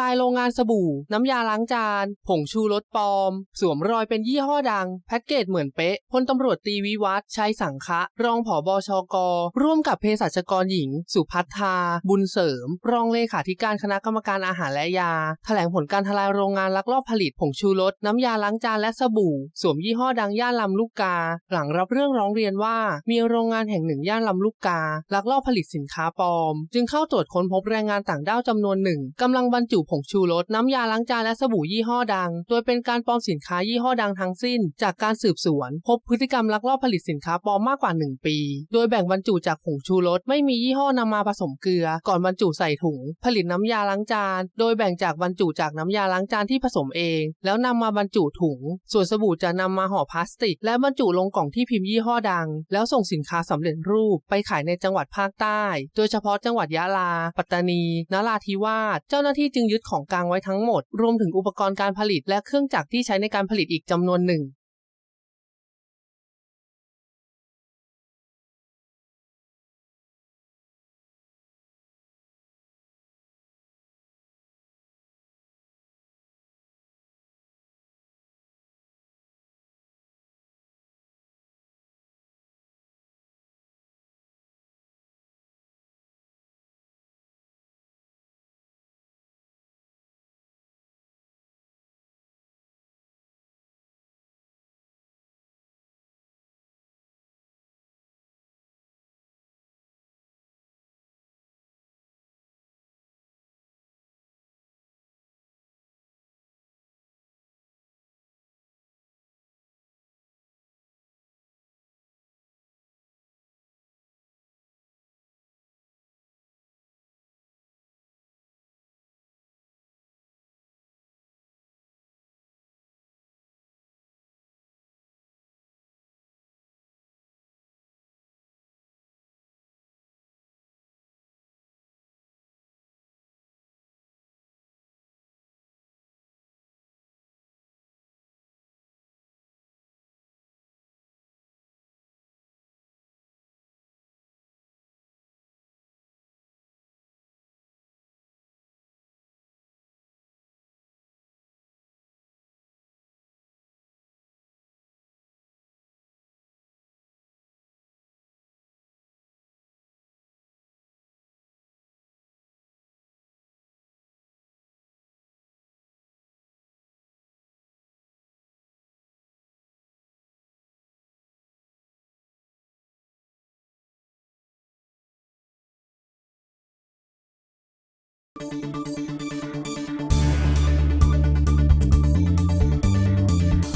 ลายโรงงานสบู่ น้ำยาล้างจาน ผงชูรสปลอม สวมรอยเป็นยี่ห้อดัง แพ็กเกจเหมือนเป๊ะพลตำรวจตีวิวัฒน์ชัยสังคะรองผอบชกอร่วมกับเภสัชกรหญิง สุพัฒนาบุญเสริม รองเลขาธิการคณะกรรมการอาหารและยา แถลงผลการทลายโรงงานลักลอบผลิตผงชูรสน้ำยาล้างจานและสบู่ สวมยี่ห้อดังย่านลำลูกกา หลังรับเรื่องร้องเรียนว่า มีโรงงานแห่งหนึ่งย่านลำลูกกา ลักลอบผลิตสินค้าปลอม จึงเข้าตรวจค้นพบแรงงานต่างด้าวจำนวนหนึ่งกำลังบรรจุผงชูรส น้ำยาล้างจานและสบู่ยี่ห้อดัง โดยเป็นการปลอมสินค้ายี่ห้อดังทั้งสิ้น จากการสืบสวน พบพฤติกรรมลักลอบผลิตสินค้าปลอมมากกว่า 1 ปี โดยแบ่งบรรจุจากผงชูรสไม่มียี่ห้อนำมาผสมเกลือ ก่อนบรรจุใส่ถุง ผลิตน้ำยาล้างจาน โดยแบ่งจากบรรจุจากน้ำยาล้างจานที่ผสมเอง แล้วนำมาบรรจุถุง ส่วนสบู่จะนำมาห่อพลาสติก และบรรจุลงกล่องที่พิมพ์ยี่ห้อดัง แล้วส่งสินค้าสำเร็จรูปไปขายในจังหวัดภาคใต้ โดยเฉพาะจังหวัดยะลา ปัตตานี นราธิวาส เจ้าหน้าที่จึงยึดของกลางไว้ทั้งหมด รวมถึงอุปกรณ์การผลิตและเครื่องจักรที่ใช้ในการผลิตอีกจำนวนหนึ่ง